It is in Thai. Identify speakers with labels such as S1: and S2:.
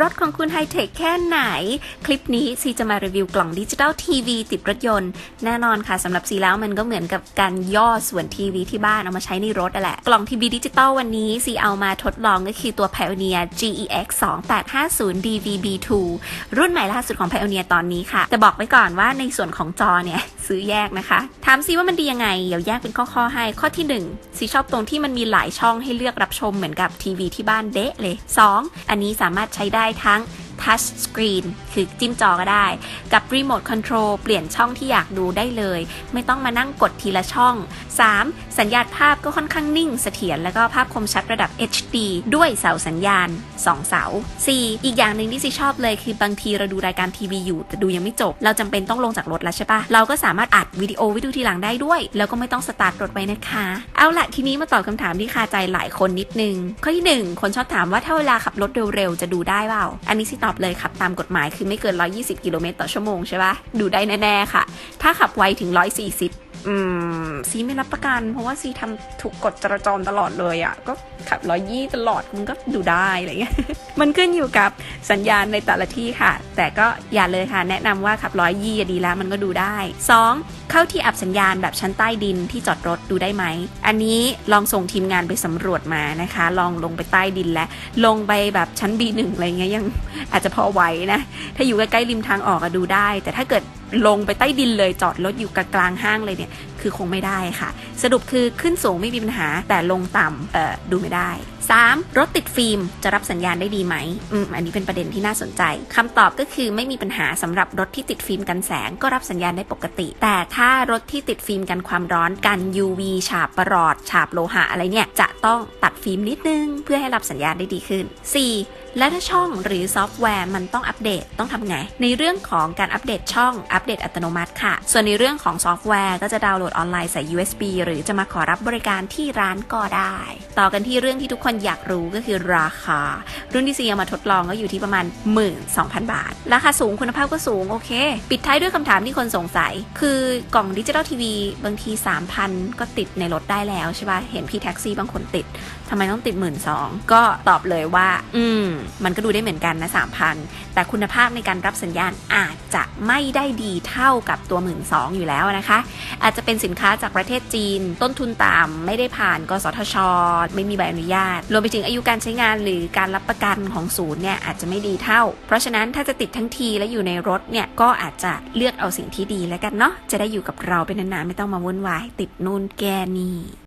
S1: รถของคุณไฮเทคแค่ไหน คลิปนี้ซีจะมารีวิวกล่องดิจิตอลทีวีติดรถยนต์ แน่นอนค่ะสำหรับซีแล้วมันก็เหมือนกับการย่อส่วนทีวีที่บ้านเอามาใช้ในรถนั่นแหละ กล่องทีวีดิจิตอลวันนี้ซีเอามาทดลองก็คือตัว Pioneer GEX 2850 DVB2 รุ่นใหม่ล่าสุดของ Pioneer ตอนนี้ค่ะ แต่บอกไว้ก่อนว่าในส่วนของจอเนี่ยซื้อแยกนะคะ ถามซีว่ามันดียังไงเดี๋ยวแยกเป็นข้อๆให้ข้อที่ 1ซีชอบตรงที่มันมีหลายช่องให้เลือกรับชมเหมือนกับทีวีที่บ้านเดะเลย 2. อันนี้สามารถใช้ได้ทั้ง Touch Screen คือจิ้มจอก็ได้ กับ Remote Control เปลี่ยนช่องที่อยากดูได้เลย ไม่ต้องมานั่งกดทีละช่อง 3. สัญญาณภาพก็ค่อนข้างนิ่งเสถียรแล้วก็ภาพคมชัดระดับ HD ด้วยเสาสัญญาณ 2 เสา 4. อีกอย่างหนึ่งที่ซีชอบเลยคือบางทีเราดูรายการทีวีอยู่ แต่ดูยังไม่จบ เราจำเป็นต้องลงจากรถแล้วใช่ปะเราก็สามารถอัดวิดีโอไว้ดูทีหลังได้ด้วย แล้วก็ไม่ต้องสตาร์ทรถไว้นะคะ เอาละทีนี้มาตอบคำถามที่คาใจหลายคนนิดนึง ข้อที่ 1 คนชอบถามว่าถ้าเวลาขับรถเร็วๆจะดูได้เปล่าอันนี้สิตอบเลยขับตามกฎหมายคือไม่เกิน 120 กิโลเมตรต่อชั่วโมงใช่ปะดูได้แน่ๆค่ะ ถ้าขับไวถึง 140 อืมซีไม่รับประกัน เพราะว่าซีทำถูกกฎจราจรตลอดเลยอะ่ะ ก็ขับร้อยยี่ตลอดมันก็ดูได้อะไรเงี้ยมันขึ้นอยู่กับสัญญาณในแต่ละที่ค่ะ แต่ก็อย่าเลยค่ะ แนะนำว่าขับร้อยยี่ดีแล้วมันก็ดูได้ 2. เข้าที่อับสัญญาณแบบชั้นใต้ดินที่จอดรถดูได้ไหม อันนี้ลองส่งทีมงานไปสำรวจมานะคะ ลองลงไปใต้ดินและลงไปแบบชั้น B1 อะไรเงี้ยยังอาจจะพอไหวนะ ถ้าอยู่ใกล้ๆริมทางออกก็ดูได้ แต่ถ้าเกิดลงไปใต้ดินเลยจอดรถอยู่กลางห้างเลยเนี่ย คือคงไม่ได้ค่ะ สรุปคือขึ้นสูงไม่มีปัญหาแต่ลงต่ำเอ่อดูไม่ได้ 3. รถติดฟิล์มจะรับสัญญาณได้ดีไหมอืมอันนี้เป็นประเด็นที่น่าสนใจคำตอบก็คือไม่มีปัญหาสำหรับรถที่ติดฟิล์มกันแสงก็รับสัญญาณได้ปกติ แต่ถ้ารถที่ติดฟิล์มกันความร้อนกัน UV ฉาบประหลอด ฉาบโลหะอะไรเนี่ย จะต้องตัดฟิล์มนิดนึง เพื่อให้รับสัญญาณได้ดีขึ้น 4. และถ้าช่องหรือซอฟต์แวร์มันต้องอัปเดตต้องทำไง ในเรื่องของการอัปเดตช่องอัปเดตอัตโนมัติค่ะ ส่วนในเรื่องของซอฟต์แวร์ก็จะดาวน์โหลดออนไลน์ใส่ USB หรือจะมาขอรับบริการที่ร้านก็ได้ต่อกันที่เรื่องที่ทุกคนอยากรู้ก็คือราคา รุ่นที่ซีเอามาทดลองก็อยู่ที่ประมาณ 12,000 บาท ราคาสูงคุณภาพก็สูงโอเค ปิดท้ายด้วยคำถามที่คนสงสัย คือกล่องดิจิตอลทีวีบางที 3,000 ก็ติดในรถได้แล้วใช่ปะเห็นพี่แท็กซี่บางคนติดทำไมต้องติด 1 2ื่นก็ตอบเลยว่า อืม มันก็ดูได้เหมือนกันนะ 3,000 แต่คุณภาพในการรับสัญญาณอาจจะไม่ได้ดีเท่ากับตัว 1 2ื่นอยู่แล้วนะคะ อาจจะเป็นสินค้าจากประเทศจีน ต้นทุนต่ำไม่ได้ผ่านกสทชไม่มีใบอนุญาต รวมไปถึงอายุการใช้งานหรือการรับประกันของศูนย์เนี่ยอาจจะไม่ดีเท่า เพราะฉะนั้นถ้าจะติดทั้งทีและอยู่ในรถเนี่ยก็อาจจะเลือกเอาสิ่งที่ดีแล้วกันเนาะจะได้อยู่กับเราเป็นนานๆไม่ต้องมาวุ่นวายติดนู่นแกนี่